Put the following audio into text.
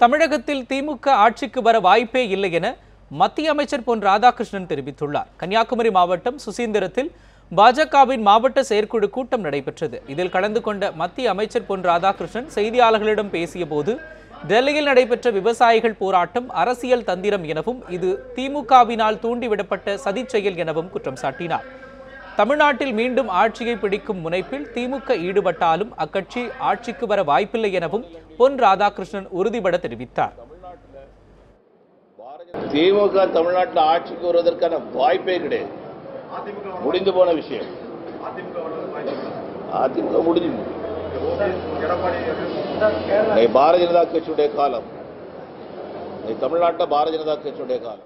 தமிழகத்தில் திமுக ஆட்சிக்கு வர வாய்ப்பே இல்லை என மத்திய அமைச்சர் பொன் ராதாகிருஷ்ணன் தெரிவித்துள்ளார். கன்னியாகுமரி மாவட்டம் சுசீந்திரத்தில் பாஜகவின் மாவட்ட செயற்குழு கூட்டம் நடைபெற்றது. இதில் கலந்து கொண்ட மத்திய அமைச்சர் பொன் ராதாகிருஷ்ணன் செய்தியாளர்களிடம் பேசிய போது டெல்லியில் நடைபெற்ற விவசாயிகள் போராட்டம் அரசியல் தந்திரம் எனவும் இது திமுகவினால் தூண்டிவிடப்பட்ட சதி செயல் எனவும் குற்றம் சாட்டினார். தமிழ்நாட்டில் மீண்டும் ஆட்சியை பிடிக்கும் முனைப்பில் திமுக ஈடுபட்டாலும் அக்கட்சி ஆட்சிக்கு வர வாய்ப்பில்லை எனவும் பொன் ராதாகிருஷ்ணன் உறுதிபட தெரிவித்தார். திமுக தமிழ்நாட்டில் ஆட்சிக்கு வருவதற்கான வாய்ப்பே கிடையாது. முடிந்து போன விஷயம். அதிமுக முடிஞ்சு பாரதிய ஜனதா கட்சியுடைய காலம். தமிழ்நாட்டில் பாரதிய ஜனதா கட்சியுடைய காலம்.